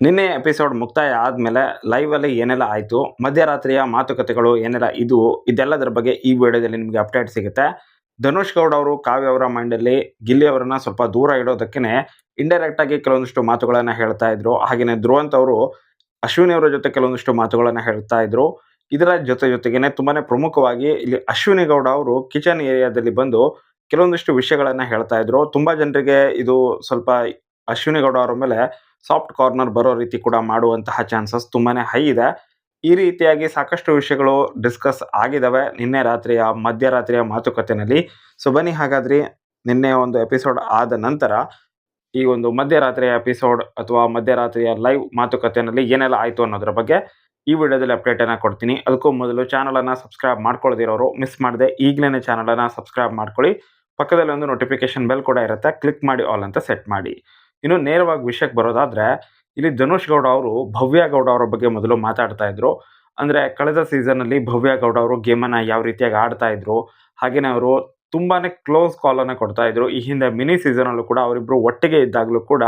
ನಿನ್ನೆ ಎಪಿಸೋಡ್ ಮುಕ್ತಾಯ ಆದಮೇಲೆ ಲೈವಲ್ಲಿ ಏನೆಲ್ಲ ಆಯಿತು, ಮಧ್ಯರಾತ್ರಿಯ ಮಾತುಕತೆಗಳು ಏನೆಲ್ಲ ಇದು, ಇದೆಲ್ಲದರ ಬಗ್ಗೆ ಈ ವಿಡಿಯೋದಲ್ಲಿ ನಿಮಗೆ ಅಪ್ಡೇಟ್ ಸಿಗುತ್ತೆ. ಧನುಷ್ ಗೌಡ್ ಅವರು ಕಾವ್ಯ ಅವರ ಮೈಂಡಲ್ಲಿ ಗಿಲ್ಲಿ ಅವರನ್ನ ಸ್ವಲ್ಪ ದೂರ ಇಡೋದಕ್ಕೆ ಇಂಡೈರೆಕ್ಟ್ ಆಗಿ ಕೆಲವೊಂದಿಷ್ಟು ಮಾತುಗಳನ್ನ ಹೇಳ್ತಾ ಇದ್ರು. ಹಾಗೆಯೇ ಧ್ರುವಂತ್ ಅವರು ಅಶ್ವಿನಿ ಅವರ ಜೊತೆ ಕೆಲವೊಂದಿಷ್ಟು ಮಾತುಗಳನ್ನ ಹೇಳ್ತಾ ಇದ್ರು. ಇದರ ಜೊತೆ ಜೊತೆಗೇನೆ ತುಂಬಾನೇ ಪ್ರಮುಖವಾಗಿ ಇಲ್ಲಿ ಅಶ್ವಿನಿ ಗೌಡ ಅವರು ಕಿಚನ್ ಏರಿಯಾದಲ್ಲಿ ಬಂದು ಕೆಲವೊಂದಿಷ್ಟು ವಿಷಯಗಳನ್ನ ಹೇಳ್ತಾ ಇದ್ರು. ತುಂಬಾ ಜನರಿಗೆ ಇದು ಸ್ವಲ್ಪ ಅಶ್ವಿನಿ ಗೌಡ ಅವರ ಮೇಲೆ ಸಾಫ್ಟ್ ಕಾರ್ನರ್ ಬರೋ ರೀತಿ ಕೂಡ ಮಾಡುವಂತಹ ಚಾನ್ಸಸ್ ತುಂಬಾ ಹೈ ಇದೆ. ಈ ರೀತಿಯಾಗಿ ಸಾಕಷ್ಟು ವಿಷಯಗಳು ಡಿಸ್ಕಸ್ ಆಗಿದ್ದಾವೆ ನಿನ್ನೆ ರಾತ್ರಿಯ ಮಧ್ಯರಾತ್ರಿಯ ಮಾತುಕತೆಯಲ್ಲಿ ಸೊ, ಬನ್ನಿ ಹಾಗಾದ್ರೆ ನಿನ್ನೆ ಒಂದು ಎಪಿಸೋಡ್ ಆದ ನಂತರ ಈ ಒಂದು ಮಧ್ಯರಾತ್ರಿಯ ಎಪಿಸೋಡ್ ಅಥವಾ ಮಧ್ಯರಾತ್ರಿಯ ಲೈವ್ ಮಾತುಕತೆಯಲ್ಲಿ ಏನೆಲ್ಲ ಆಯಿತು ಅನ್ನೋದ್ರ ಬಗ್ಗೆ ಈ ವಿಡಿಯೋದಲ್ಲಿ ಅಪ್ಡೇಟ್ ಅನ್ನ ಕೊಡ್ತೀನಿ. ಅದಕ್ಕೂ ಮೊದಲು ಚಾನಲನ್ನು ಸಬ್ಸ್ಕ್ರೈಬ್ ಮಾಡ್ಕೊಳ್ಳದಿರೋರು ಮಿಸ್ ಮಾಡದೆ ಈಗಲೇ ಚಾನಲನ್ನು ಸಬ್ಸ್ಕ್ರೈಬ್ ಮಾಡ್ಕೊಳ್ಳಿ. ಪಕ್ಕದಲ್ಲಿ ಒಂದು ನೋಟಿಫಿಕೇಶನ್ ಬೆಲ್ ಕೂಡ ಇರುತ್ತೆ. ಕ್ಲಿಕ್ ಮಾಡಿ ಆಲ್ ಅಂತ ಸೆಟ್ ಮಾಡಿ. ಇನ್ನು ನೇರವಾಗಿ ವಿಷಯಕ್ಕೆ ಬರೋದಾದ್ರೆ, ಇಲ್ಲಿ ಧನುಷ್ ಗೌಡ ಅವರು ಭವ್ಯ ಗೌಡ ಅವರ ಬಗ್ಗೆ ಮೊದಲು ಮಾತಾಡ್ತಾ ಇದ್ರು. ಅಂದ್ರೆ ಕಳೆದ ಸೀಸನ್ ಅಲ್ಲಿ ಭವ್ಯ ಗೌಡ ಅವರು ಗೇಮನ್ನ ಯಾವ ರೀತಿಯಾಗಿ ಆಡ್ತಾ ಇದ್ರು, ಹಾಗೇನೆ ಅವರು ತುಂಬಾನೇ ಕ್ಲೋಸ್ ಕಾಲ್ ಅನ್ನ ಕೊಡ್ತಾ ಇದ್ರು. ಈ ಹಿಂದೆ ಮಿನಿ ಸೀಸನ್ ಅಲ್ಲೂ ಕೂಡ ಅವರಿಬ್ರು ಒಟ್ಟಿಗೆ ಇದ್ದಾಗಲೂ ಕೂಡ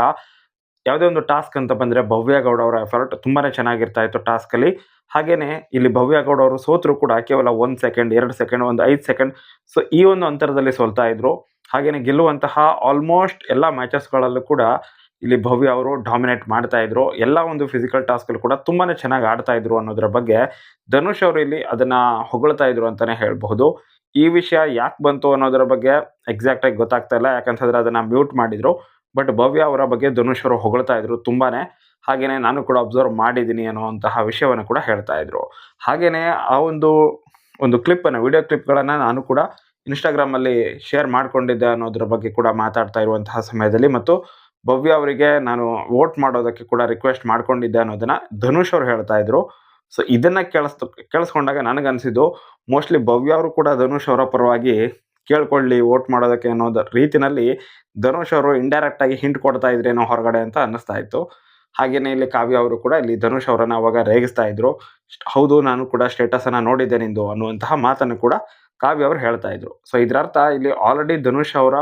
ಯಾವುದೇ ಒಂದು ಟಾಸ್ಕ್ ಅಂತ ಬಂದ್ರೆ ಭವ್ಯ ಗೌಡ ಅವರ ಎಫರ್ಟ್ ತುಂಬಾನೇ ಚೆನ್ನಾಗಿರ್ತಾ ಇತ್ತು ಟಾಸ್ಕ್ ಅಲ್ಲಿ. ಹಾಗೇನೆ ಇಲ್ಲಿ ಭವ್ಯ ಗೌಡ ಅವರು ಸೋತರು ಕೂಡ ಕೇವಲ ಒಂದು ಸೆಕೆಂಡ್ ಎರಡು ಸೆಕೆಂಡ್ ಒಂದು ಐದು ಸೆಕೆಂಡ್ ಸೊ ಈ ಒಂದು ಅಂತರದಲ್ಲಿ ಸೋಲ್ತಾ ಇದ್ರು. ಹಾಗೇನೆ ಗೆಲ್ಲುವಂತಹ ಆಲ್ಮೋಸ್ಟ್ ಎಲ್ಲ ಮ್ಯಾಚಸ್ಗಳಲ್ಲೂ ಕೂಡ ಇಲ್ಲಿ ಭವ್ಯ ಅವರು ಡಾಮಿನೇಟ್ ಮಾಡ್ತಾ ಇದ್ರು. ಎಲ್ಲ ಒಂದು ಫಿಸಿಕಲ್ ಟಾಸ್ಕ್ ಕೂಡ ತುಂಬಾನೇ ಚೆನ್ನಾಗಿ ಆಡ್ತಾ ಇದ್ರು ಅನ್ನೋದ್ರ ಬಗ್ಗೆ ಧನುಷ್ ಅವರು ಇಲ್ಲಿ ಅದನ್ನ ಹೊಗಳ್ತಾ ಇದ್ರು ಅಂತಾನೆ ಹೇಳ್ಬಹುದು. ಈ ವಿಷಯ ಯಾಕೆ ಬಂತು ಅನ್ನೋದ್ರ ಬಗ್ಗೆ ಎಕ್ಸಾಕ್ಟ್ ಆಗಿ ಗೊತ್ತಾಗ್ತಾ ಇಲ್ಲ. ಯಾಕಂತಂದ್ರೆ ಅದನ್ನ ಮ್ಯೂಟ್ ಮಾಡಿದ್ರು. ಬಟ್ ಭವ್ಯ ಅವರ ಬಗ್ಗೆ ಧನುಷ್ ಅವರು ಹೊಗಳ್ತಾ ಇದ್ರು ತುಂಬಾನೇ. ಹಾಗೇನೆ ನಾನು ಕೂಡ ಅಬ್ಸರ್ವ್ ಮಾಡಿದ್ದೀನಿ ಅನ್ನುವಂತಹ ವಿಷಯವನ್ನು ಕೂಡ ಹೇಳ್ತಾ ಇದ್ರು. ಹಾಗೇನೆ ಆ ಒಂದು ಒಂದು ಕ್ಲಿಪ್ ಅನ್ನ ವಿಡಿಯೋ ಕ್ಲಿಪ್ಗಳನ್ನ ನಾನು ಕೂಡ ಇನ್ಸ್ಟಾಗ್ರಾಮ್ ಅಲ್ಲಿ ಶೇರ್ ಮಾಡಿಕೊಂಡಿದ್ದೆ ಅನ್ನೋದ್ರ ಬಗ್ಗೆ ಕೂಡ ಮಾತಾಡ್ತಾ ಇರುವಂತಹ ಸಮಯದಲ್ಲಿ ಮತ್ತು ಭವ್ಯ ಅವರಿಗೆ ನಾನು ವೋಟ್ ಮಾಡೋದಕ್ಕೆ ಕೂಡ ರಿಕ್ವೆಸ್ಟ್ ಮಾಡ್ಕೊಂಡಿದ್ದೆ ಅನ್ನೋದನ್ನ ಧನುಷ್ ಅವ್ರು ಹೇಳ್ತಾ ಇದ್ರು. ಸೊ ಇದನ್ನ ಕೇಳಿಸ್ತು, ಕೇಳಿಸ್ಕೊಂಡಾಗ ನನಗನ್ಸಿದ್ದು ಮೋಸ್ಟ್ಲಿ ಭವ್ಯ ಅವರು ಕೂಡ ಧನುಷ್ ಅವರ ಪರವಾಗಿ ಕೇಳ್ಕೊಳ್ಳಿ, ವೋಟ್ ಮಾಡೋದಕ್ಕೆ ಅನ್ನೋದ ರೀತಿನಲ್ಲಿ ಧನುಷ್ ಅವರು ಇಂಡೈರೆಕ್ಟ್ ಆಗಿ ಹಿಂಟ್ ಕೊಡ್ತಾ ಇದ್ರೇನೋ ಹೊರಗಡೆ ಅಂತ ಅನ್ನಿಸ್ತಾ ಇತ್ತು. ಹಾಗೆಯೇ ಇಲ್ಲಿ ಕಾವ್ಯ ಅವರು ಕೂಡ ಇಲ್ಲಿ ಧನುಷ್ ಅವರನ್ನ ಅವಾಗ ರೇಗಿಸ್ತಾ ಇದ್ರು. ಹೌದು, ನಾನು ಕೂಡ ಸ್ಟೇಟಸ್ ಅನ್ನ ನೋಡಿದ್ದೆ ನಿಂದು ಅನ್ನುವಂತಹ ಮಾತನ್ನು ಕೂಡ ಕಾವ್ಯ ಅವರು ಹೇಳ್ತಾ ಇದ್ರು. ಸೊ ಇದರರ್ಥ ಇಲ್ಲಿ ಆಲ್ರೆಡಿ ಧನುಷ್ ಅವರ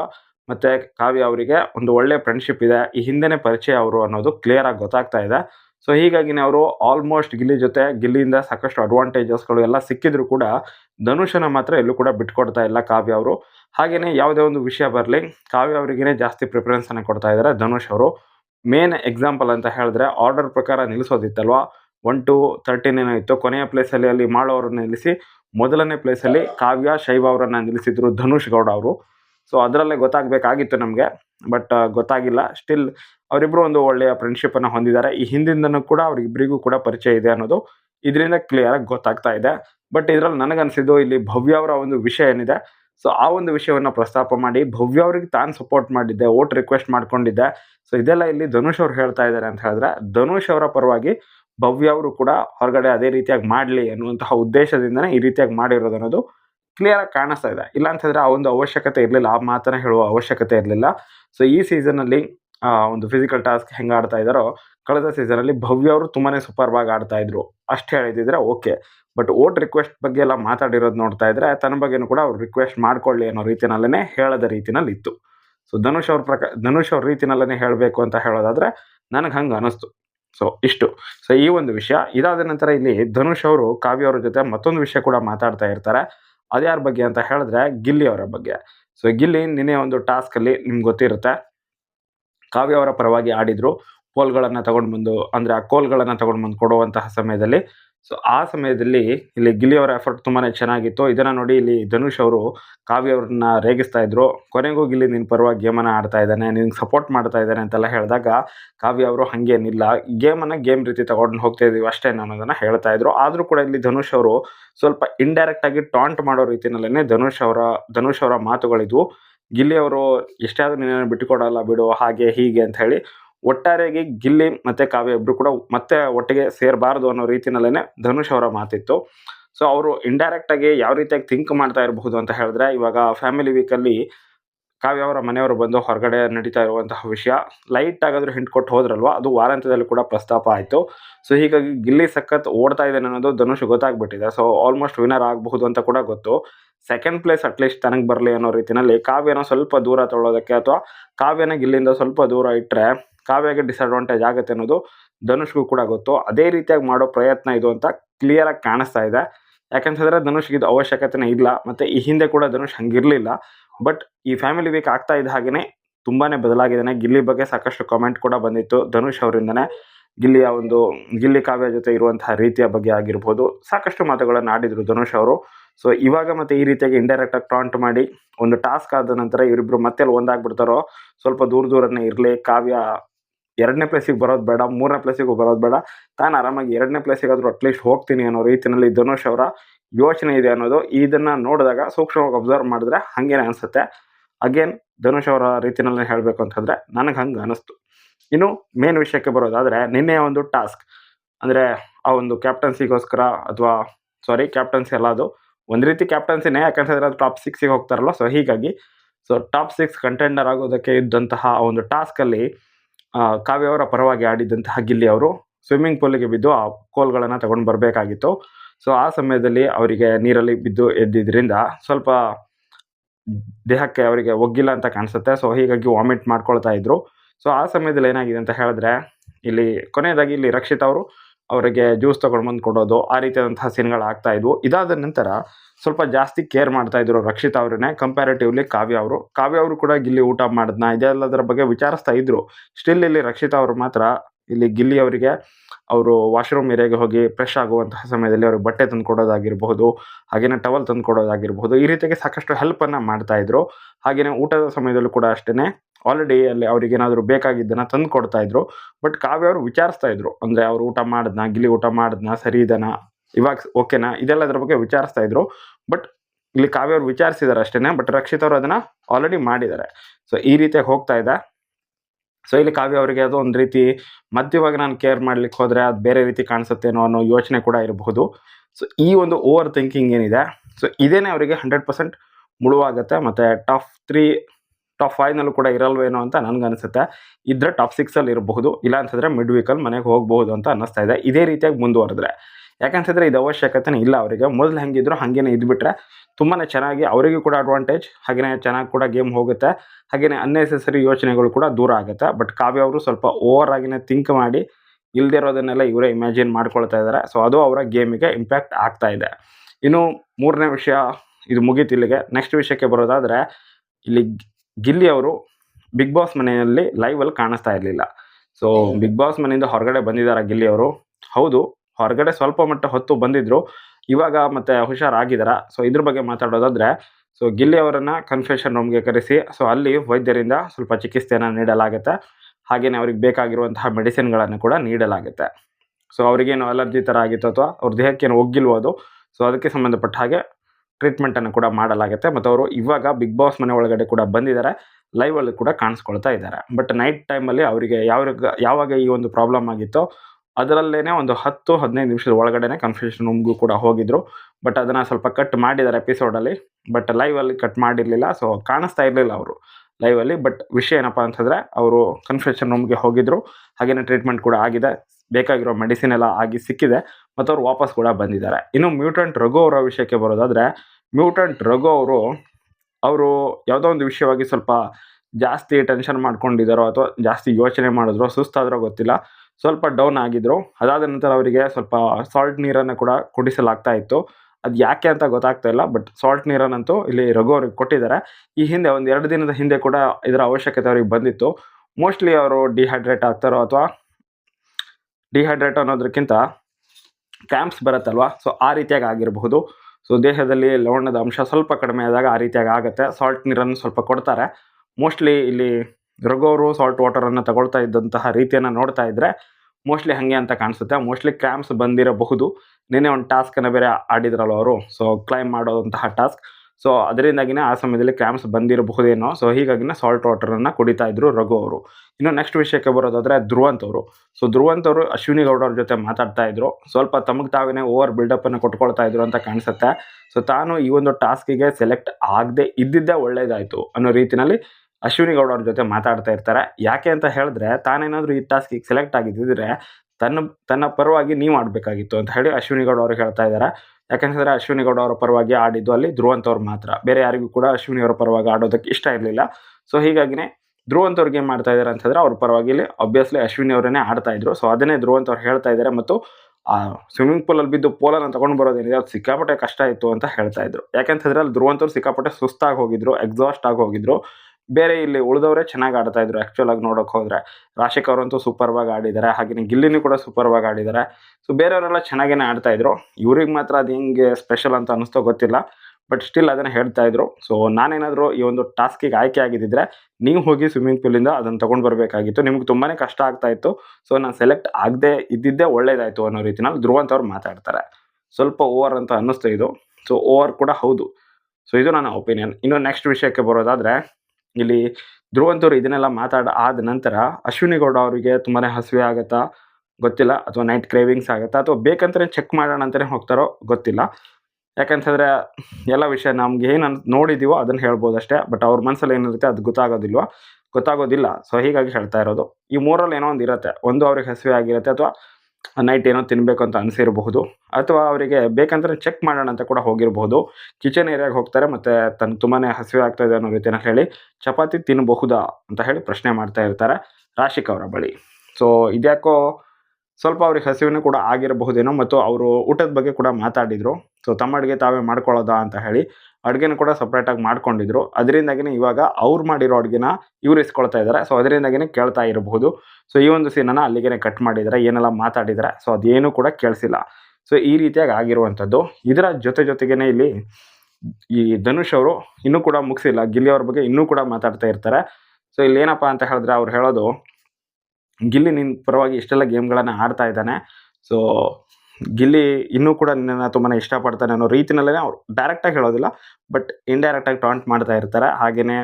ಮತ್ತೆ ಕಾವ್ಯ ಅವರಿಗೆ ಒಂದು ಒಳ್ಳೆ ಫ್ರೆಂಡ್ಶಿಪ್ ಇದೆ. ಈ ಹಿಂದೆನೆ ಪರಿಚಯ ಅವರು ಅನ್ನೋದು ಕ್ಲಿಯರ್ ಆಗಿ ಗೊತ್ತಾಗ್ತಾ ಇದೆ. ಸೊ ಹೀಗಾಗಿನೇ ಅವರು ಆಲ್ಮೋಸ್ಟ್ ಗಿಲ್ಲಿ ಜೊತೆ ಗಿಲ್ಲಿಯಿಂದ ಸಾಕಷ್ಟು ಅಡ್ವಾಂಟೇಜಸ್ಗಳು ಎಲ್ಲ ಸಿಕ್ಕಿದ್ರು ಕೂಡ ಧನುಷನ ಮಾತ್ರ ಎಲ್ಲೂ ಕೂಡ ಬಿಟ್ಕೊಡ್ತಾ ಇಲ್ಲ ಕಾವ್ಯ ಅವರು. ಹಾಗೆಯೇ ಯಾವುದೇ ಒಂದು ವಿಷಯ ಬರಲಿ, ಕಾವ್ಯ ಅವರಿಗೇನೆ ಜಾಸ್ತಿ ಪ್ರಿಫರೆನ್ಸ್ ಅನ್ನ ಕೊಡ್ತಾ ಇದ್ದಾರೆ ಧನುಷ್ ಅವರು. ಮೇನ್ ಎಕ್ಸಾಂಪಲ್ ಅಂತ ಹೇಳಿದ್ರೆ ಆರ್ಡರ್ ಪ್ರಕಾರ ನಿಲ್ಲಿಸೋದಿತ್ತಲ್ವಾ ಒನ್ ಟು ತರ್ಟೀನ್ ಏನೋ ಇತ್ತು. ಕೊನೆಯ ಪ್ಲೇಸಲ್ಲಿ ಅಲ್ಲಿ ಮಾಡೋರನ್ನ ನಿಲ್ಲಿಸಿ ಮೊದಲನೇ ಪ್ಲೇಸಲ್ಲಿ ಕಾವ್ಯ, ಶೈವ ಅವರನ್ನ ನಿಲ್ಲಿಸಿದ್ರು ಧನುಷ್ ಗೌಡ ಅವರು. ಸೊ ಅದರಲ್ಲೇ ಗೊತ್ತಾಗಬೇಕಾಗಿತ್ತು ನಮಗೆ ಬಟ್ ಗೊತ್ತಾಗಿಲ್ಲ. ಸ್ಟಿಲ್ ಅವರಿಬ್ಬರು ಒಂದು ಒಳ್ಳೆಯ ಫ್ರೆಂಡ್ಶಿಪ್ ಅನ್ನು ಹೊಂದಿದ್ದಾರೆ. ಈ ಹಿಂದಿಂದನೂ ಕೂಡ ಅವರಿಬ್ಬರಿಗೂ ಕೂಡ ಪರಿಚಯ ಇದೆ ಅನ್ನೋದು ಇದರಿಂದ ಕ್ಲಿಯರ್ ಆಗಿ ಗೊತ್ತಾಗ್ತಾ ಇದೆ. ಬಟ್ ಇದರಲ್ಲಿ ನನಗನ್ಸಿದ್ದು ಇಲ್ಲಿ ಭವ್ಯ ಅವರ ಒಂದು ವಿಷಯ ಏನಿದೆ. ಸೊ ಆ ಒಂದು ವಿಷಯವನ್ನು ಪ್ರಸ್ತಾಪ ಮಾಡಿ, ಭವ್ಯ ಅವ್ರಿಗೆ ತಾನು ಸಪೋರ್ಟ್ ಮಾಡಿದ್ದೆ ವೋಟ್ ರಿಕ್ವೆಸ್ಟ್ ಮಾಡ್ಕೊಂಡಿದ್ದೆ. ಸೊ ಇದೆಲ್ಲ ಇಲ್ಲಿ ಧನುಷ್ ಅವ್ರು ಹೇಳ್ತಾ ಇದ್ದಾರೆ ಅಂತ ಹೇಳಿದ್ರೆ, ಧನುಷ್ ಅವರ ಪರವಾಗಿ ಭವ್ಯ ಅವರು ಕೂಡ ಹೊರಗಡೆ ಅದೇ ರೀತಿಯಾಗಿ ಮಾಡಲಿ ಅನ್ನುವಂತಹ ಉದ್ದೇಶದಿಂದನೇ ಈ ರೀತಿಯಾಗಿ ಮಾಡಿರೋದು ಅನ್ನೋದು ಕ್ಲಿಯರ್ ಆಗಿ ಕಾಣಿಸ್ತಾ ಇದೆ. ಇಲ್ಲ ಅಂತಂದ್ರೆ ಆ ಒಂದು ಅವಶ್ಯಕತೆ ಇರಲಿಲ್ಲ. ಆ ಮಾತನ್ನ ಹೇಳುವ ಅವಶ್ಯಕತೆ ಇರಲಿಲ್ಲ. ಸೊ ಈ ಸೀಸನ್ ಆ, ಒಂದು ಫಿಸಿಕಲ್ ಟಾಸ್ಕ್ ಹೆಂಗ್ ಆಡ್ತಾ ಇದ್ದಾರೋ ಕಳೆದ ಸೀಸನ್ ಅಲ್ಲಿ ಭವ್ಯ ಅವರು ತುಂಬಾನೇ ಸೂಪರ್ ಆಗಿ ಆಡ್ತಾ ಇದ್ರು. ಅಷ್ಟು ಹೇಳಿದಿದ್ರೆ ಓಕೆ ಬಟ್ ಓಟ್ ರಿಕ್ವೆಸ್ಟ್ ಬಗ್ಗೆ ಎಲ್ಲ ಮಾತಾಡಿರೋದು ನೋಡ್ತಾ ಇದ್ರೆ, ತನ್ನ ಬಗ್ಗೆನೂ ಕೂಡ ಅವ್ರು ರಿಕ್ವೆಸ್ಟ್ ಮಾಡ್ಕೊಳ್ಳಿ ಅನ್ನೋ ರೀತಿನಲ್ಲೇ ಹೇಳದ ರೀತಿನಲ್ಲಿ ಇತ್ತು ಸೊ ಧನುಷ್ ಅವ್ರ ಪ್ರಕಾರ ಧನುಷ್ ಅವ್ರ ರೀತಿನಲ್ಲೇ ಹೇಳಬೇಕು ಅಂತ ಹೇಳೋದಾದ್ರೆ, ನನಗೆ ಹಂಗೆ ಅನಿಸ್ತು. ಸೊ ಇಷ್ಟು. ಸೊ ಈ ಒಂದು ವಿಷಯ. ಇದಾದ ನಂತರ ಇಲ್ಲಿ ಧನುಷ್ ಅವರು ಕಾವ್ಯ ಅವ್ರ ಜೊತೆ ಮತ್ತೊಂದು ವಿಷಯ ಕೂಡ ಮಾತಾಡ್ತಾ ಇರ್ತಾರೆ. ಅದ್ಯಾರ ಬಗ್ಗೆ ಅಂತ ಹೇಳಿದ್ರೆ ಗಿಲ್ಲಿ ಅವರ ಬಗ್ಗೆ. ಸೊ ಗಿಲ್ಲಿ ನಿನ್ನೆ ಒಂದು ಟಾಸ್ಕ್ ಅಲ್ಲಿ ನಿಮ್ಗೆ ಗೊತ್ತಿರುತ್ತೆ. ಕಾವ್ಯ ಅವರ ಪರವಾಗಿ ಆಡಿದ್ರು. ಪೋಲ್ಗಳನ್ನ ತಗೊಂಡು ಬಂದು, ಅಂದ್ರೆ ಆ ಕೋಲ್ಗಳನ್ನ ತಗೊಂಡು ಬಂದು ಕೊಡುವಂತಹ ಸಮಯದಲ್ಲಿ ಸೊ ಆ ಸಮಯದಲ್ಲಿ ಇಲ್ಲಿ ಗಿಲ್ಲಿ ಅವರ ಎಫರ್ಟ್ ತುಂಬಾ ಚೆನ್ನಾಗಿತ್ತು. ಇದನ್ನ ನೋಡಿ ಇಲ್ಲಿ ಧನುಷ್ ಅವರು ಕಾವ್ಯ ಅವ್ರನ್ನ ರೇಗಿಸ್ತಾ ಇದ್ರು. ಕೊನೆಗೂ ಗಿಲ್ಲಿ ನಿನ್ ಪರವಾಗಿ ಗೇಮನ್ನ ಆಡ್ತಾ ಇದ್ದಾನೆ, ನಿನ್ಗೆ ಸಪೋರ್ಟ್ ಮಾಡ್ತಾ ಇದ್ದಾನೆ ಅಂತೆಲ್ಲ ಹೇಳಿದಾಗ ಕಾವ್ಯ ಅವರು ಹಂಗೇನಿಲ್ಲ. ಗೇಮನ್ನ ಗೇಮ್ ರೀತಿ ತಗೊಂಡು ಹೋಗ್ತಾ ಇದೀವಿ ಅಷ್ಟೇ ಅನ್ನೋದನ್ನ ಹೇಳ್ತಾ ಇದ್ರು. ಆದ್ರೂ ಕೂಡ ಇಲ್ಲಿ ಧನುಷ್ ಅವರು ಸ್ವಲ್ಪ ಇಂಡೈರೆಕ್ಟ್ ಆಗಿ ಟಾಂಟ್ ಮಾಡೋ ರೀತಿಯಲ್ಲೇ ಧನುಷ್ ಅವರ ಧನುಷ್ ಅವರ ಮಾತುಗಳಿದ್ವು. ಗಿಲ್ಲಿ ಅವರು ಎಷ್ಟೇ ಆದ್ರೂ ನಿನ್ನನ್ನು ಬಿಟ್ಟುಕೊಡಲ್ಲ ಬಿಡು, ಹಾಗೆ ಹೀಗೆ ಅಂತ ಹೇಳಿ ಒಟ್ಟಾರೆಯಾಗಿ ಗಿಲ್ಲಿ ಮತ್ತೆ ಕಾವ್ಯ ಇಬ್ರು ಕೂಡ ಮತ್ತೆ ಒಟ್ಟಿಗೆ ಸೇರಬಾರದು ಅನ್ನೋ ರೀತಿನಲ್ಲೇ ಧನುಷ್ ಅವರ ಮಾತಿತ್ತು. ಸೊ ಅವರು ಇಂಡೈರೆಕ್ಟ್ ಆಗಿ ಯಾವ ರೀತಿಯಾಗಿ ಥಿಂಕ್ ಮಾಡ್ತಾ ಇರಬಹುದು ಅಂತ ಹೇಳಿದ್ರೆ, ಇವಾಗ ಫ್ಯಾಮಿಲಿ ವೀಕಲ್ಲಿ ಕಾವ್ಯ ಅವರ ಮನೆಯವರು ಬಂದು ಹೊರಗಡೆ ನಡೀತಾ ಇರುವಂತಹ ವಿಷಯ ಲೈಟ್ ಆಗಾದ್ರೂ ಹಿಂಟ್ ಕೊಟ್ಟು ಹೋದ್ರಲ್ವಾ, ಅದು ವಾರಾಂತ್ಯದಲ್ಲಿ ಕೂಡ ಪ್ರಸ್ತಾಪ ಆಯಿತು. ಸೊ ಹೀಗಾಗಿ ಗಿಲ್ಲಿ ಸಖತ್ ಓಡ್ತಾ ಇದ್ದಾನೆ ಅನ್ನೋದು ಧನುಷ್ ಗೊತ್ತಾಗ್ಬಿಟ್ಟಿದೆ. ಸೊ ಆಲ್ಮೋಸ್ಟ್ ವಿನರ್ ಆಗಬಹುದು ಅಂತ ಕೂಡ ಗೊತ್ತು. ಸೆಕೆಂಡ್ ಪ್ಲೇಸ್ ಅಟ್ಲೀಸ್ಟ್ ತನಗೆ ಬರಲಿ ಅನ್ನೋ ರೀತಿಯಲ್ಲಿ ಕಾವ್ಯನ ಸ್ವಲ್ಪ ದೂರ ತೊಳೋದಕ್ಕೆ ಅಥವಾ ಕಾವ್ಯನ ಗಿಲ್ಲಿಂದ ಸ್ವಲ್ಪ ದೂರ ಇಟ್ಟರೆ ಕಾವ್ಯಗೆ ಡಿಸ್ಅಡ್ವಾಂಟೇಜ್ ಆಗುತ್ತೆ ಅನ್ನೋದು ಧನುಷ್ಗೂ ಕೂಡ ಗೊತ್ತು. ಅದೇ ರೀತಿಯಾಗಿ ಮಾಡೋ ಪ್ರಯತ್ನ ಇದು ಅಂತ ಕ್ಲಿಯರ್ ಆಗಿ ಕಾಣಿಸ್ತಾ ಇದೆ. ಯಾಕಂತಂದ್ರೆ ಧನುಷ್ಗೆ ಇದು ಅವಶ್ಯಕತೆನೇ ಇಲ್ಲ. ಮತ್ತೆ ಈ ಹಿಂದೆ ಕೂಡ ಧನುಷ್ ಹಂಗಿರ್ಲಿಲ್ಲ. ಬಟ್ ಈ ಫ್ಯಾಮಿಲಿ ವೀಕ್ ಆಗ್ತಾ ಇದ್ದ ಹಾಗೆಯೇ ತುಂಬಾನೇ ಬದಲಾಗಿದ್ದಾನೆ. ಗಿಲ್ಲಿ ಬಗ್ಗೆ ಸಾಕಷ್ಟು ಕಾಮೆಂಟ್ ಕೂಡ ಬಂದಿತ್ತು. ಧನುಷ್ ಅವರಿಂದನೇ ಗಿಲ್ಲಿಯ ಒಂದು ಗಿಲ್ಲಿ ಕಾವ್ಯ ಜೊತೆ ಇರುವಂತಹ ರೀತಿಯ ಬಗ್ಗೆ ಆಗಿರ್ಬೋದು. ಸಾಕಷ್ಟು ಮಾತುಗಳನ್ನು ಆಡಿದ್ರು ಧನುಷ್ ಅವರು. ಸೊ ಇವಾಗ ಮತ್ತೆ ಈ ರೀತಿಯಾಗಿ ಇಂಡೈರೆಕ್ಟ್ ಆಗಿ ಟಾಂಟ್ ಮಾಡಿ ಒಂದು ಟಾಸ್ಕ್ ಆದ ನಂತರ ಇವರಿಬ್ರು ಮತ್ತೆ ಅಲ್ಲಿ ಒಂದಾಗ್ಬಿಡ್ತಾರೋ ಸ್ವಲ್ಪ ದೂರ ದೂರನೇ ಇರಲಿ. ಕಾವ್ಯ ಎರಡನೇ ಪ್ಲೇಸಿಗೆ ಬರೋದು ಬೇಡ, ಮೂರನೇ ಪ್ಲೇಸಿಗೂ ಬರೋದು ಬೇಡ. ತಾನು ಆರಾಮಾಗಿ ಎರಡನೇ ಪ್ಲೇಸಿಗಾದರೂ ಅಟ್ಲೀಸ್ಟ್ ಹೋಗ್ತೀನಿ ಅನ್ನೋ ರೀತಿಯಲ್ಲಿ ಧನುಷ್ ಅವರ ಯೋಚನೆ ಇದೆ ಅನ್ನೋದು. ಇದನ್ನು ನೋಡಿದಾಗ ಸೂಕ್ಷ್ಮವಾಗಿ ಅಬ್ಸರ್ವ್ ಮಾಡಿದ್ರೆ ಹಂಗೇನೆ ಅನಿಸುತ್ತೆ. ಅಗೇನ್ ಧನುಷ್ ಅವರ ರೀತಿಯಲ್ಲಿ ಹೇಳಬೇಕು ಅಂತಂದರೆ ನನಗೆ ಹಂಗೆ ಅನಿಸ್ತು. ಇನ್ನು ಮೇನ್ ವಿಷಯಕ್ಕೆ ಬರೋದಾದರೆ ನಿನ್ನೆ ಒಂದು ಟಾಸ್ಕ್ ಅಂದರೆ ಆ ಒಂದು ಕ್ಯಾಪ್ಟನ್ಸಿಗೋಸ್ಕರ ಅಥವಾ ಸಾರಿ ಕ್ಯಾಪ್ಟನ್ಸಿ ಎಲ್ಲ ಅದು. ಒಂದು ರೀತಿ ಕ್ಯಾಪ್ಟನ್ಸಿನೇ ಯಾಕಂತಂದರೆ ಅದು ಟಾಪ್ ಸಿಕ್ಸಿಗೆ ಹೋಗ್ತಾರಲ್ಲ ಸೊ ಹೀಗಾಗಿ ಸೊ ಟಾಪ್ ಸಿಕ್ಸ್ ಕಂಟೆಂಡರ್ ಆಗೋದಕ್ಕೆ ಇದ್ದಂತಹ ಒಂದು ಟಾಸ್ಕಲ್ಲಿ ಕಾವ್ಯ ಅವರ ಪರವಾಗಿ ಆಡಿದಂತಹ ಗಿಲ್ಲಿ ಅವರು ಸ್ವಿಮ್ಮಿಂಗ್ ಪೂಲಿಗೆ ಬಿದ್ದು ಆ ಕೋಲ್ಗಳನ್ನು ತಗೊಂಡು ಬರಬೇಕಾಗಿತ್ತು. ಸೊ ಆ ಸಮಯದಲ್ಲಿ ಅವರಿಗೆ ನೀರಲ್ಲಿ ಬಿದ್ದು ಎದ್ದಿದ್ದರಿಂದ ಸ್ವಲ್ಪ ದೇಹಕ್ಕೆ ಅವರಿಗೆ ಒಗ್ಗಿಲ್ಲ ಅಂತ ಕಾಣಿಸುತ್ತೆ. ಸೊ ಹೀಗಾಗಿ ವಾಮಿಟ್ ಮಾಡ್ಕೊಳ್ತಾ ಇದ್ರು. ಸೊ ಆ ಸಮಯದಲ್ಲಿ ಏನಾಗಿದೆ ಅಂತ ಹೇಳಿದ್ರೆ, ಇಲ್ಲಿ ಕೊನೆಯದಾಗಿ ಇಲ್ಲಿ ರಕ್ಷಿತ್ ಅವರು ಅವರಿಗೆ ಜ್ಯೂಸ್ ತಗೊಂಡು ಬಂದು ಕೊಡೋದು, ಆ ರೀತಿಯಾದಂತಹ ಸೀನ್ಗಳು ಆಗ್ತಾ ಇದ್ವು. ಇದಾದ ನಂತರ ಸ್ವಲ್ಪ ಜಾಸ್ತಿ ಕೇರ್ ಮಾಡ್ತಾ ಇದ್ರು ರಕ್ಷಿತ್ ಅವರನ್ನೇ ಕಂಪ್ಯಾರಿಟಿವ್ಲಿ ಕಾವ್ಯ ಅವರು. ಕಾವ್ಯ ಅವರು ಕೂಡ ಗಿಲ್ಲಿ ಊಟ ಮಾಡಿದ್ನ. ಇದೆಲ್ಲದರ ಬಗ್ಗೆ ವಿಚಾರಿಸ್ತಾ ಇದ್ರು. ಸ್ಟಿಲ್ ಇಲ್ಲಿ ರಕ್ಷಿತ್ ಅವರು ಮಾತ್ರ ಇಲ್ಲಿ ಗಿಲ್ಲಿ ಅವರಿಗೆ ಅವರು ವಾಶ್ರೂಮ್ ಏರಿಯಾಗೆ ಹೋಗಿ ಫ್ರೆಶ್ ಆಗುವಂತಹ ಸಮಯದಲ್ಲಿ ಅವರು ಬಟ್ಟೆ ತಂದು ಕೊಡೋದಾಗಿರಬಹುದು ಹಾಗೇನೆ ಟವಲ್ ತಂದು ಕೊಡೋದಾಗಿರ್ಬಹುದು ಈ ರೀತಿಯಾಗಿ ಸಾಕಷ್ಟು ಹೆಲ್ಪನ್ನು ಮಾಡ್ತಾ ಇದ್ರು. ಹಾಗೇನೆ ಊಟದ ಸಮಯದಲ್ಲೂ ಕೂಡ ಅಷ್ಟೇ ಆಲ್ರೆಡಿ ಅಲ್ಲಿ ಅವ್ರಿಗೆ ಏನಾದರೂ ಬೇಕಾಗಿದ್ದನ್ನ ತಂದು ಕೊಡ್ತಾ ಇದ್ರು. ಬಟ್ ಕಾವ್ಯ ಅವರು ವಿಚಾರಿಸ್ತಾ ಇದ್ರು, ಅಂದ್ರೆ ಅವ್ರು ಊಟ ಮಾಡಿದ್ನ ಗಿಲಿ ಊಟ ಮಾಡಿದ್ನ, ಸರಿ ಇದನ್ನ ಇವಾಗ ಓಕೆನಾ, ಇದೆಲ್ಲದ್ರ ಬಗ್ಗೆ ವಿಚಾರಿಸ್ತಾ ಇದ್ರು. ಬಟ್ ಇಲ್ಲಿ ಕಾವ್ಯ ಅವರು ವಿಚಾರಿಸಿದಾರೆ ಅಷ್ಟೇನೆ ಬಟ್ ರಕ್ಷಿತ್ ಅವರು ಅದನ್ನ ಆಲ್ರೆಡಿ ಮಾಡಿದ್ದಾರೆ ಸೊ ಈ ರೀತಿಯಾಗಿ ಹೋಗ್ತಾ ಇದೆ. ಸೊ ಇಲ್ಲಿ ಕಾವ್ಯ ಅವರಿಗೆ ಅದು ಒಂದು ರೀತಿ ಮಧ್ಯವಾಗಿ ನಾನು ಕೇರ್ ಮಾಡ್ಲಿಕ್ಕೆ ಹೋದರೆ ಅದು ಬೇರೆ ರೀತಿ ಕಾಣಿಸುತ್ತೇನೋ ಅನ್ನೋ ಯೋಚನೆ ಕೂಡ ಇರಬಹುದು. ಸೊ ಈ ಒಂದು ಓವರ್ ಥಿಂಕಿಂಗ್ ಏನಿದೆ? ಸೊ ಇದೇನೆ ಅವರಿಗೆ ಹಂಡ್ರೆಡ್ ಪರ್ಸೆಂಟ್ ಮುಳುವಾಗುತ್ತೆ ಮತ್ತೆ ಟಾಪ್ ತ್ರೀ ಟಾಪ್ ಫೈವ್ನಲ್ಲೂ ಕೂಡ ಇರಲ್ವೇನೋ ಅಂತ ನನ್ಗನ್ಸುತ್ತೆ ಇದ್ರೆ ಟಾಪ್ ಸಿಕ್ಸಲ್ಲಿ ಇರಬಹುದು. ಇಲ್ಲ ಅಂತಂದ್ರೆ ಮಿಡ್ ವೀಕಲ್ಲಿ ಮನೆಗೆ ಹೋಗಬಹುದು ಅಂತ ಅನ್ನಿಸ್ತಾ ಇದೆ. ಇದೇ ರೀತಿಯಾಗಿ ಮುಂದುವರೆದ್ರೆ. ಯಾಕಂತಂದ್ರೆ ಇದು ಅವಶ್ಯಕತೆ ಇಲ್ಲ ಅವರಿಗೆ. ಮೊದಲು ಹೆಂಗಿದ್ರು ಹಾಗೇನೆ ಇದ್ಬಿಟ್ರೆ ತುಂಬಾ ಚೆನ್ನಾಗಿ ಅವರಿಗೂ ಕೂಡ ಅಡ್ವಾಂಟೇಜ್ ಹಾಗೆಯೇ ಚೆನ್ನಾಗಿ ಕೂಡ ಗೇಮ್ ಹೋಗುತ್ತೆ. ಹಾಗೆಯೇ ಅನ್ನೆಸೆಸರಿ ಯೋಚನೆಗಳು ಕೂಡ ದೂರ ಆಗುತ್ತೆ. ಬಟ್ ಕಾವ್ಯ ಅವರು ಸ್ವಲ್ಪ ಓವರ್ ಆಗಿನೇ ಥಿಂಕ್ ಮಾಡಿ ಇಲ್ಲದೇ ಇರೋದನ್ನೆಲ್ಲ ಇವರೇ ಇಮ್ಯಾಜಿನ್ ಮಾಡ್ಕೊಳ್ತಾ ಇದ್ದಾರೆ ಸೊ ಅದು ಅವರ ಗೇಮಿಗೆ ಇಂಪ್ಯಾಕ್ಟ್ ಆಗ್ತಾ ಇದೆ. ಇನ್ನು ಮೂರನೇ ವಿಷಯ ಇದು ಮುಗೀತು ಇಲ್ಲಿಗೆ. ನೆಕ್ಸ್ಟ್ ವಿಷಯಕ್ಕೆ ಬರೋದಾದ್ರೆ ಇಲ್ಲಿ ಗಿಲ್ಲಿ ಅವರು ಬಿಗ್ ಬಾಸ್ ಮನೆಯಲ್ಲಿ ಲೈವ್ ಅಲ್ಲಿ ಕಾಣಿಸ್ತಾ ಇರಲಿಲ್ಲ. ಸೊ ಬಿಗ್ ಬಾಸ್ ಮನೆಯಿಂದ ಹೊರಗಡೆ ಬಂದಿದ್ದಾರೆ ಗಿಲ್ಲಿ ಅವರು. ಹೌದು ಹೊರಗಡೆ ಸ್ವಲ್ಪ ಮಟ್ಟ ಹೊತ್ತು ಬಂದಿದ್ರು. ಇವಾಗ ಮತ್ತೆ ಹುಷಾರಾಗಿದ್ದಾರ ಸೊ ಇದ್ರ ಬಗ್ಗೆ ಮಾತಾಡೋದಾದ್ರೆ ಸೊ ಗಿಲ್ಲಿ ಅವರನ್ನ ಕನ್ಫೆಷನ್ ರೂಮ್ಗೆ ಕರೆಸಿ ಸೊ ಅಲ್ಲಿ ವೈದ್ಯರಿಂದ ಸ್ವಲ್ಪ ಚಿಕಿತ್ಸೆಯನ್ನು ನೀಡಲಾಗುತ್ತೆ. ಹಾಗೆಯೇ ಅವ್ರಿಗೆ ಬೇಕಾಗಿರುವಂತಹ ಮೆಡಿಸಿನ್ಗಳನ್ನು ಕೂಡ ನೀಡಲಾಗುತ್ತೆ. ಸೊ ಅವ್ರಿಗೇನು ಅಲರ್ಜಿ ಥರ ಆಗಿತ್ತು ಅಥವಾ ಅವ್ರ ದೇಹಕ್ಕೇನು ಒಗ್ಗಿಲ್ವೋದು ಸೊ ಅದಕ್ಕೆ ಸಂಬಂಧಪಟ್ಟ ಹಾಗೆ ಟ್ರೀಟ್ಮೆಂಟನ್ನು ಕೂಡ ಮಾಡಲಾಗುತ್ತೆ. ಮತ್ತು ಅವರು ಇವಾಗ ಬಿಗ್ ಬಾಸ್ ಮನೆ ಒಳಗಡೆ ಕೂಡ ಬಂದಿದ್ದಾರೆ ಲೈವಲ್ಲಿ ಕೂಡ ಕಾಣಿಸ್ಕೊಳ್ತಾ ಇದ್ದಾರೆ ಬಟ್ ನೈಟ್ ಟೈಮಲ್ಲಿ ಅವರಿಗೆ ಯಾವ ಯಾವಾಗ ಈ ಒಂದು ಪ್ರಾಬ್ಲಮ್ ಆಗಿತ್ತೋ ಅದರಲ್ಲೇನೆ ಒಂದು ಹತ್ತು ಹದಿನೈದು ನಿಮಿಷದ ಒಳಗಡೆ ಕನ್ಫ್ಯೂಷನ್ ರೂಮ್ಗೂ ಕೂಡ ಹೋಗಿದ್ರು. ಬಟ್ ಅದನ್ನು ಸ್ವಲ್ಪ ಕಟ್ ಮಾಡಿದ್ದಾರೆ ಎಪಿಸೋಡಲ್ಲಿ ಬಟ್ ಲೈವಲ್ಲಿ ಕಟ್ ಮಾಡಿರಲಿಲ್ಲ. ಸೊ ಕಾಣಿಸ್ತಾ ಇರಲಿಲ್ಲ ಅವರು ಲೈವಲ್ಲಿ ಬಟ್ ವಿಷಯ ಏನಪ್ಪ ಅಂತಂದರೆ ಅವರು ಕನ್ಫ್ಯೂಷನ್ ರೂಮ್ಗೆ ಹೋಗಿದ್ರು. ಹಾಗೆಯೇ ಟ್ರೀಟ್ಮೆಂಟ್ ಕೂಡ ಆಗಿದೆ. ಬೇಕಾಗಿರೋ ಮೆಡಿಸಿನ್ ಎಲ್ಲ ಆಗಿ ಸಿಕ್ಕಿದೆ. ಮತ್ತು ಅವ್ರು ವಾಪಸ್ ಕೂಡ ಬಂದಿದ್ದಾರೆ. ಇನ್ನು ಮ್ಯೂಟೆಂಟ್ ರಘು ಅವರ ವಿಷಯಕ್ಕೆ ಬರೋದಾದರೆ ಮ್ಯೂಟೆಂಟ್ ರಘು ಅವರು ಅವರು ಯಾವುದೋ ಒಂದು ವಿಷಯವಾಗಿ ಸ್ವಲ್ಪ ಜಾಸ್ತಿ ಟೆನ್ಷನ್ ಮಾಡ್ಕೊಂಡಿದ್ದಾರೋ ಅಥವಾ ಜಾಸ್ತಿ ಯೋಚನೆ ಮಾಡಿದ್ರು ಸುಸ್ತಾದ್ರೋ ಗೊತ್ತಿಲ್ಲ. ಸ್ವಲ್ಪ ಡೌನ್ ಆಗಿದ್ರು. ಅದಾದ ನಂತರ ಅವರಿಗೆ ಸ್ವಲ್ಪ ಸಾಲ್ಟ್ ನೀರನ್ನು ಕೂಡ ಕುಡಿಸಲಾಗ್ತಾ ಇತ್ತು. ಅದು ಯಾಕೆ ಅಂತ ಗೊತ್ತಾಗ್ತಾ ಇಲ್ಲ ಬಟ್ ಸಾಲ್ಟ್ ನೀರನ್ನಂತೂ ಇಲ್ಲಿ ರಘು ಅವ್ರಿಗೆ ಕೊಟ್ಟಿದ್ದಾರೆ. ಈ ಹಿಂದೆ ಒಂದು ಎರಡು ದಿನದ ಹಿಂದೆ ಕೂಡ ಇದರ ಅವಶ್ಯಕತೆ ಅವ್ರಿಗೆ ಬಂದಿತ್ತು. ಮೋಸ್ಟ್ಲಿ ಅವರು ಡಿಹೈಡ್ರೇಟ್ ಆಗ್ತಾರೋ ಅಥವಾ ಡಿಹೈಡ್ರೇಟ್ ಅನ್ನೋದಕ್ಕಿಂತ ಕ್ಯಾಂಪ್ಸ್ ಬರುತ್ತಲ್ವಾ? ಸೊ ಆ ರೀತಿಯಾಗಿ ಆಗಿರಬಹುದು. ಸೊ ದೇಹದಲ್ಲಿ ಲವಣದ ಅಂಶ ಸ್ವಲ್ಪ ಕಡಿಮೆ ಆದಾಗ ಆ ರೀತಿಯಾಗಿ ಆಗುತ್ತೆ. ಸಾಲ್ಟ್ ನೀರನ್ನು ಸ್ವಲ್ಪ ಕೊಡ್ತಾರೆ. ಮೋಸ್ಟ್ಲಿ ಇಲ್ಲಿ ರಘು ಅವರು ಸಾಲ್ಟ್ ವಾಟರನ್ನು ತಗೊಳ್ತಾ ಇದ್ದಂತಹ ರೀತಿಯನ್ನು ನೋಡ್ತಾ ಇದ್ದರೆ ಮೋಸ್ಟ್ಲಿ ಹಾಗೆ ಅಂತ ಕಾಣಿಸುತ್ತೆ. ಮೋಸ್ಟ್ಲಿ ಕ್ರ್ಯಾಂಪ್ಸ್ ಬಂದಿರಬಹುದು. ನಿನ್ನೆ ಒಂದು ಟಾಸ್ಕನ್ನು ಬೇರೆ ಆಡಿದ್ರಲ್ಲ ಅವರು. ಸೊ ಕ್ಲೈಮ್ ಮಾಡೋದಂತಹ ಟಾಸ್ಕ್ ಸೊ ಅದರಿಂದಾಗಿನೇ ಆ ಸಮಯದಲ್ಲಿ ಕ್ರ್ಯಾಂಪ್ಸ್ ಬಂದಿರಬಹುದೇನೋ. ಸೊ ಹೀಗಾಗಿನೇ ಸಾಲ್ಟ್ ವಾಟರನ್ನು ಕುಡಿತಾ ಇದ್ರು ರಘು ಅವರು. ಇನ್ನು ನೆಕ್ಸ್ಟ್ ವಿಷಯಕ್ಕೆ ಬರೋದಾದ್ರೆ ಧ್ರುವಂತ್ ಅವರು. ಸೊ ಧ್ರುವಂತ್ ಅವರು ಅಶ್ವಿನಿ ಗೌಡ ಅವ್ರ ಜೊತೆ ಮಾತಾಡ್ತಾ ಇದ್ರು. ಸ್ವಲ್ಪ ತಮಗೆ ತಾವೇ ಓವರ್ ಬಿಲ್ಡಪ್ಪನ್ನು ಕೊಟ್ಕೊಳ್ತಾ ಇದ್ರು ಅಂತ ಕಾಣಿಸುತ್ತೆ. ಸೊ ತಾನು ಈ ಒಂದು ಟಾಸ್ಕಿಗೆ ಸೆಲೆಕ್ಟ್ ಆಗದೆ ಇದ್ದಿದ್ದೇ ಒಳ್ಳೆಯದಾಯಿತು ಅನ್ನೋ ರೀತಿನಲ್ಲಿ ಅಶ್ವಿನಿ ಗೌಡ ಅವ್ರ ಜೊತೆ ಮಾತಾಡ್ತಾ ಇರ್ತಾರೆ. ಯಾಕೆ ಅಂತ ಹೇಳಿದ್ರೆ ತಾನೇನಾದರೂ ಈ ಟಾಸ್ಕಿಗೆ ಸೆಲೆಕ್ಟ್ ಆಗಿದ್ದಿದ್ರೆ ತನ್ನ ತನ್ನ ಪರವಾಗಿ ನೀವು ಆಡಬೇಕಾಗಿತ್ತು ಅಂತ ಹೇಳಿ ಅಶ್ವಿನಿ ಗೌಡ ಅವರು ಹೇಳ್ತಾ ಇದ್ದಾರೆ ಯಾಕಂತಂದರೆ ಅಶ್ವಿನಿ ಗೌಡ ಅವರ ಪರವಾಗಿ ಆಡಿದ್ದು ಅಲ್ಲಿ ಧ್ರುವಂತವ್ರು ಮಾತ್ರ. ಬೇರೆ ಯಾರಿಗೂ ಕೂಡ ಅಶ್ವಿನಿ ಅವರ ಪರವಾಗಿ ಆಡೋದಕ್ಕೆ ಇಷ್ಟ ಇರಲಿಲ್ಲ. ಸೊ ಹೀಗಾಗಿನೇ ಧ್ರುವಂತ ಅವ್ರಿಗೆ ಏನು ಮಾಡ್ತಾ ಇದಾರೆ ಅಂತಂದ್ರೆ ಅವ್ರ ಪರವಾಗಿ ಇಲ್ಲಿ ಅಬ್ವಿಯಸ್ಲಿ ಅಶ್ವಿನಿ ಅವರನ್ನೇ ಆಡ್ತಾ ಇದ್ರು. ಸೊ ಅದನ್ನೇ ಧ್ರುವಂತ್ ಅವ್ರು ಹೇಳ್ತಾ ಇದ್ದಾರೆ ಮತ್ತು ಆ ಸ್ವಿಮ್ಮಿಂಗ್ ಪೂಲಲ್ಲಿ ಬಿದ್ದು ಪೋಲನ್ನು ತಗೊಂಡು ಬರೋದೇನಿದೆ ಅದು ಸಿಕ್ಕಾಪಟ್ಟೆ ಕಷ್ಟ ಇತ್ತು ಅಂತ ಹೇಳ್ತಾ ಇದ್ರು. ಯಾಕಂತಂದ್ರೆ ಅಲ್ಲಿ ಧ್ರುವಂತವ್ರು ಸಿಕ್ಕಾಪಟ್ಟೆ ಸುಸ್ತಾಗಿ ಹೋಗಿದ್ರು ಎಕ್ಸಾಸ್ಟ್ ಆಗಿ ಹೋಗಿದ್ರು. ಬೇರೆ ಇಲ್ಲಿ ಉಳಿದವರೇ ಚೆನ್ನಾಗಿ ಆಡ್ತಾ ಇದ್ರು. ಆ್ಯಕ್ಚುಲ್ ಆಗಿ ನೋಡೋಕೆ ಹೋದ್ರೆ ರಾಶಿಕ್ ಅವರಂತೂ ಸೂಪರ್ವಾಗಿ ಆಡಿದ್ದಾರೆ ಹಾಗೆಯೇ ಗಿಲ್ಲಿನೂ ಕೂಡ ಸೂಪರ್ವಾಗಿ ಆಡಿದ್ದಾರೆ ಸೊ ಬೇರೆಯವರೆಲ್ಲ ಚೆನ್ನಾಗೇನೆ ಆಡ್ತಾ ಇದ್ರು. ಇವ್ರಿಗೆ ಮಾತ್ರ ಅದು ಹೆಂಗೆ ಸ್ಪೆಷಲ್ ಅಂತ ಅನಿಸ್ತೋ ಗೊತ್ತಿಲ್ಲ. ಬಟ್ ಸ್ಟಿಲ್ ಅದನ್ನು ಹೇಳ್ತಾ ಇದ್ರು. ಸೊ ನಾನೇನಾದರೂ ಈ ಒಂದು ಟಾಸ್ಕಿಗೆ ಆಯ್ಕೆ ಆಗಿದ್ದಿದ್ರೆ ನೀವು ಹೋಗಿ ಸ್ವಿಮ್ಮಿಂಗ್ ಪೂಲಿಂದ ಅದನ್ನು ತೊಗೊಂಡು ಬರಬೇಕಾಗಿತ್ತು. ನಿಮ್ಗೆ ತುಂಬಾ ಕಷ್ಟ ಆಗ್ತಾ ಇತ್ತು. ಸೊ ನಾನು ಸೆಲೆಕ್ಟ್ ಆಗದೆ ಇದ್ದಿದ್ದೇ ಒಳ್ಳೇದಾಯಿತು ಅನ್ನೋ ರೀತಿನಲ್ಲಿ ಧ್ರುವಂತವ್ರು ಮಾತಾಡ್ತಾರೆ. ಸ್ವಲ್ಪ ಓವರ್ ಅಂತ ಅನ್ನಿಸ್ತು ಇದು. ಸೊ ಓವರ್ ಕೂಡ ಹೌದು. ಸೊ ಇದು ನನ್ನ ಒಪಿನಿಯನ್ ಇನ್ನು ನೆಕ್ಸ್ಟ್ ವಿಷಯಕ್ಕೆ ಬರೋದಾದರೆ ಇಲ್ಲಿ ಧ್ರುವಂತೂರು ಇದನ್ನೆಲ್ಲ ಮಾತಾಡ ಆದ ನಂತರ ಅಶ್ವಿನಿ ಗೌಡ ಅವರಿಗೆ ತುಂಬಾ ಹಸಿವೆ ಆಗುತ್ತಾ ಗೊತ್ತಿಲ್ಲ, ಅಥವಾ ನೈಟ್ ಕ್ರೇವಿಂಗ್ಸ್ ಆಗುತ್ತಾ, ಅಥವಾ ಬೇಕಂತಲೇ ಚೆಕ್ ಮಾಡೋಣ ಅಂತಲೇ ಹೋಗ್ತಾರೋ ಗೊತ್ತಿಲ್ಲ. ಯಾಕಂತಂದರೆ ಎಲ್ಲ ವಿಷಯ ನಮ್ಗೆ ಏನು ನೋಡಿದ್ದೀವೋ ಅದನ್ನು ಹೇಳ್ಬೋದು ಅಷ್ಟೇ ಬಟ್ ಅವ್ರ ಮನಸ್ಸಲ್ಲಿ ಏನಿರುತ್ತೆ ಅದು ಗೊತ್ತಾಗೋದಿಲ್ವ? ಗೊತ್ತಾಗೋದಿಲ್ಲ. ಸೊ ಹೀಗಾಗಿ ಹೇಳ್ತಾ ಇರೋದು. ಈ ಮೂರಲ್ಲಿ ಏನೋ ಒಂದು ಇರುತ್ತೆ. ಒಂದು ಅವ್ರಿಗೆ ಹಸಿವೆ ಆಗಿರುತ್ತೆ, ಅಥವಾ ನೈಟ್ ಏನೋ ತಿನ್ನಬೇಕು ಅಂತ ಅನಿಸಿರಬಹುದು. ಅಥವಾ ಅವರಿಗೆ ಬೇಕಂದ್ರೆ ಚೆಕ್ ಮಾಡೋಣ ಅಂತ ಕೂಡ ಹೋಗಿರಬಹುದು. ಕಿಚನ್ ಏರಿಯಾಗೆ ಹೋಗ್ತಾರೆ ಮತ್ತು ತನ್ನ ತುಂಬಾ ಹಸಿವೆ ಆಗ್ತಾ ಇದೆ ಅನ್ನೋ ರೀತಿಯಲ್ಲಿ ಹೇಳಿ ಚಪಾತಿ ತಿನ್ನಬಹುದಾ ಅಂತ ಹೇಳಿ ಪ್ರಶ್ನೆ ಮಾಡ್ತಾ ಇರ್ತಾರೆ ರಾಶಿಕ್ ಅವರ ಬಳಿ. ಸೊ ಇದ್ಯಾಕೋ ಸ್ವಲ್ಪ ಅವ್ರಿಗೆ ಹಸಿವಿನೂ ಕೂಡ ಆಗಿರಬಹುದೇನೋ ಮತ್ತು ಅವರು ಊಟದ ಬಗ್ಗೆ ಕೂಡ ಮಾತಾಡಿದರು. ಸೊ ತಮ್ಮ ಅಡುಗೆ ತಾವೇ ಮಾಡ್ಕೊಳ್ಳೋದಾ ಅಂತ ಹೇಳಿ ಅಡುಗೆನೂ ಕೂಡ ಸಪ್ರೇಟಾಗಿ ಮಾಡ್ಕೊಂಡಿದ್ರು. ಅದರಿಂದಾಗಿನೇ ಇವಾಗ ಅವ್ರು ಮಾಡಿರೋ ಅಡುಗೆನ ಇವ್ರು ಇಸ್ಕೊಳ್ತಾ ಇದ್ದಾರೆ. ಸೊ ಅದರಿಂದಾಗಿನೇ ಕೇಳ್ತಾ ಇರಬಹುದು. ಸೊ ಈ ಒಂದು ಸೀನನ್ನು ಅಲ್ಲಿಗೆ ಕಟ್ ಮಾಡಿದ್ದಾರೆ. ಏನೆಲ್ಲ ಮಾತಾಡಿದ್ದಾರೆ. ಸೊ ಅದೇನೂ ಕೂಡ ಕೇಳಿಸಿಲ್ಲ. ಸೊ ಈ ರೀತಿಯಾಗಿ ಆಗಿರುವಂಥದ್ದು. ಇದರ ಜೊತೆ ಜೊತೆಗೇನೆ ಇಲ್ಲಿ ಈ ಧನುಷ್ ಅವರು ಇನ್ನೂ ಕೂಡ ಮುಗಿಸಿಲ್ಲ. ಗಿಲ್ಲಿ ಅವ್ರ ಬಗ್ಗೆ ಇನ್ನೂ ಕೂಡ ಮಾತಾಡ್ತಾ ಇರ್ತಾರೆ. ಸೊ ಇಲ್ಲಿ ಏನಪ್ಪ ಅಂತ ಹೇಳಿದ್ರೆ ಅವ್ರು ಹೇಳೋದು ಗಿಲ್ಲಿ ನಿನ್ನ ಪರವಾಗಿ ಇಷ್ಟೆಲ್ಲ ಗೇಮ್ಗಳನ್ನು ಆಡ್ತಾ ಇದ್ದಾನೆ. ಸೊ ಗಿಲ್ಲಿ ಇನ್ನೂ ಕೂಡ ನಿನ್ನನ್ನು ತುಂಬಾ ಇಷ್ಟಪಡ್ತಾನೆ ಅನ್ನೋ ರೀತಿನಲ್ಲೇ ಅವ್ರು ಡೈರೆಕ್ಟಾಗಿ ಹೇಳೋದಿಲ್ಲ ಬಟ್ ಇಂಡೈರೆಕ್ಟಾಗಿ ಟಾಂಟ್ ಮಾಡ್ತಾ ಇರ್ತಾರೆ. ಹಾಗೆಯೇ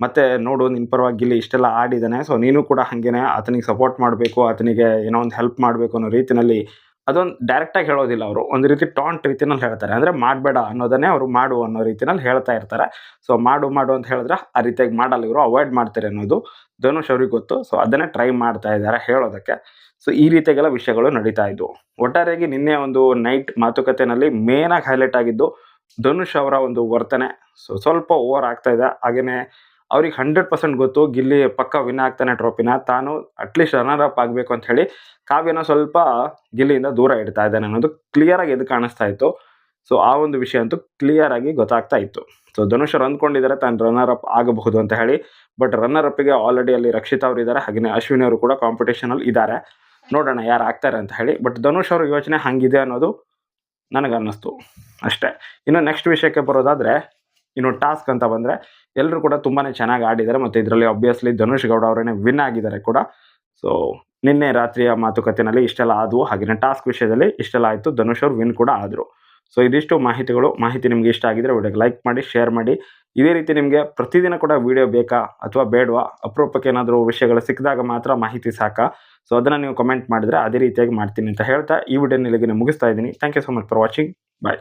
ಮತ್ತೆ ನೋಡು ನಿನ್ನ ಪರವಾಗಿ ಗಿಲ್ಲಿ ಇಷ್ಟೆಲ್ಲ ಆಡಿದ್ದಾನೆ ಸೊ ನೀನು ಕೂಡ ಹಾಗೇನೆ ಆತನಿಗೆ ಸಪೋರ್ಟ್ ಮಾಡಬೇಕು, ಆತನಿಗೆ ಏನೋ ಒಂದು ಹೆಲ್ಪ್ ಮಾಡಬೇಕು ಅನ್ನೋ ರೀತಿನಲ್ಲಿ ಅದೊಂದು ಡೈರೆಕ್ಟಾಗಿ ಹೇಳೋದಿಲ್ಲ ಅವರು. ಒಂದು ರೀತಿ ಟಾಂಟ್ ರೀತಿನಲ್ಲಿ ಹೇಳ್ತಾರೆ. ಅಂದರೆ ಮಾಡಬೇಡ ಅನ್ನೋದನ್ನೇ ಅವರು ಮಾಡು ಅನ್ನೋ ರೀತಿನಲ್ಲಿ ಹೇಳ್ತಾ ಇರ್ತಾರೆ. ಸೊ ಮಾಡು ಮಾಡು ಅಂತ ಹೇಳಿದ್ರೆ ಆ ರೀತಿಯಾಗಿ ಮಾಡಲ್ಲ ಇವರು. ಅವಾಯ್ಡ್ ಮಾಡ್ತಾರೆ ಅನ್ನೋದು ಧನುಷ್ ಅವ್ರಿಗೆ ಗೊತ್ತು. ಸೊ ಅದನ್ನೇ ಟ್ರೈ ಮಾಡ್ತಾ ಇದ್ದಾರೆ ಹೇಳೋದಕ್ಕೆ. ಸೊ ಈ ರೀತಿಯಾಗೆಲ್ಲ ವಿಷಯಗಳು ನಡೀತಾ ಇದ್ವು. ಒಟ್ಟಾರೆಯಾಗಿ ನಿನ್ನೆ ಒಂದು ನೈಟ್ ಮಾತುಕತೆಯಲ್ಲಿ ಮೇನಾಗಿ ಹೈಲೈಟ್ ಆಗಿದ್ದು ಧನುಷ್ ಅವರ ಒಂದು ವರ್ತನೆ. ಸೊ ಸ್ವಲ್ಪ ಓವರ್ ಆಗ್ತಾ ಇದೆ. ಹಾಗೆಯೇ ಅವ್ರಿಗೆ ಹಂಡ್ರೆಡ್ ಪರ್ಸೆಂಟ್ ಗೊತ್ತು, ಗಿಲ್ಲಿ ಪಕ್ಕ ವಿನ್ ಆಗ್ತಾನೆ ಟ್ರೋಫಿನ ತಾನು ಅಟ್ಲೀಸ್ಟ್ ರನ್ನರ್ ಅಪ್ ಆಗಬೇಕು ಅಂತ ಹೇಳಿ ಕಾವ್ಯನ ಸ್ವಲ್ಪ ಗಿಲ್ಲಿಯಿಂದ ದೂರ ಇಡ್ತಾ ಇದ್ದಾನೆ ಅನ್ನೋದು ಕ್ಲಿಯರ್ ಆಗಿ ಎದ್ದು ಕಾಣಿಸ್ತಾ ಇತ್ತು. ಸೊ ಆ ಒಂದು ವಿಷಯ ಅಂತೂ ಕ್ಲಿಯರ್ ಆಗಿ ಗೊತ್ತಾಗ್ತಾ ಇತ್ತು. ಸೊ ಧನುಷ್ ಅಂದ್ಕೊಂಡಿದ್ದಾರೆ ತಾನು ರನ್ನರ್ ಅಪ್ ಆಗಬಹುದು ಅಂತ ಹೇಳಿ ಬಟ್ ರನ್ನರ್ ಅಪ್ಗೆ ಆಲ್ರೆಡಿ ಅಲ್ಲಿ ರಕ್ಷಿತ ಅವರು ಇದ್ದಾರೆ ಹಾಗೆ ಅಶ್ವಿನಿ ಅವರು ಕೂಡ ಕಾಂಪಿಟೇಷನಲ್ಲಿ ಇದ್ದಾರೆ ನೋಡೋಣ ಯಾರು ಆಗ್ತಾರೆ ಅಂತ ಹೇಳಿ ಬಟ್ ಧನುಷ್ ಅವ್ರ ಯೋಚನೆ ಹಂಗಿದೆ ಅನ್ನೋದು ನನಗೆ ಅನ್ನಿಸ್ತು ಅಷ್ಟೇ. ಇನ್ನು ನೆಕ್ಸ್ಟ್ ವಿಷಯಕ್ಕೆ ಬರೋದಾದರೆ ಇನ್ನು ಟಾಸ್ಕ್ ಅಂತ ಬಂದರೆ ಎಲ್ಲರೂ ಕೂಡ ತುಂಬಾ ಚೆನ್ನಾಗಿ ಆಡಿದ್ದಾರೆ ಮತ್ತು ಇದರಲ್ಲಿ ಅಬ್ವಿಯಸ್ಲಿ ಧನುಷ್ ಗೌಡ ಅವರೇ ವಿನ್ ಆಗಿದ್ದಾರೆ ಕೂಡ. ಸೊ ನಿನ್ನೆ ರಾತ್ರಿಯ ಮಾತುಕತೆಯಲ್ಲಿ ಇಷ್ಟೆಲ್ಲ ಆದವು. ಹಾಗೆಯೇ ಟಾಸ್ಕ್ ವಿಷಯದಲ್ಲಿ ಇಷ್ಟೆಲ್ಲ ಆಯಿತು. ಧನುಷ್ ಅವರು ವಿನ್ ಕೂಡ ಆದರು. ಸೊ ಇದಿಷ್ಟು ಮಾಹಿತಿಗಳು. ಮಾಹಿತಿ ನಿಮಗೆ ಇಷ್ಟ ಆಗಿದ್ರೆ ವಿಡಿಯೋಗೆ ಲೈಕ್ ಮಾಡಿ ಶೇರ್ ಮಾಡಿ. ಇದೇ ರೀತಿ ನಿಮಗೆ ಪ್ರತಿದಿನ ಕೂಡ ವಿಡಿಯೋ ಬೇಕಾ ಅಥವಾ ಬೇಡವಾ? ಅಪರೂಪಕ್ಕೆ ಏನಾದರೂ ವಿಷಯಗಳು ಸಿಕ್ಕಿದಾಗ ಮಾತ್ರ ಮಾಹಿತಿ ಸಾಕಾ? ಸೊ ಅದನ್ನು ನೀವು ಕಮೆಂಟ್ ಮಾಡಿದರೆ ಅದೇ ರೀತಿಯಾಗಿ ಮಾಡ್ತೀನಿ ಅಂತ ಹೇಳ್ತಾ ಈ ವಿಡಿಯೋ ಇಲ್ಲಿಗೆ ಮುಗಿಸ್ತಾ ಇದ್ದೀನಿ. Thank you so much for watching bye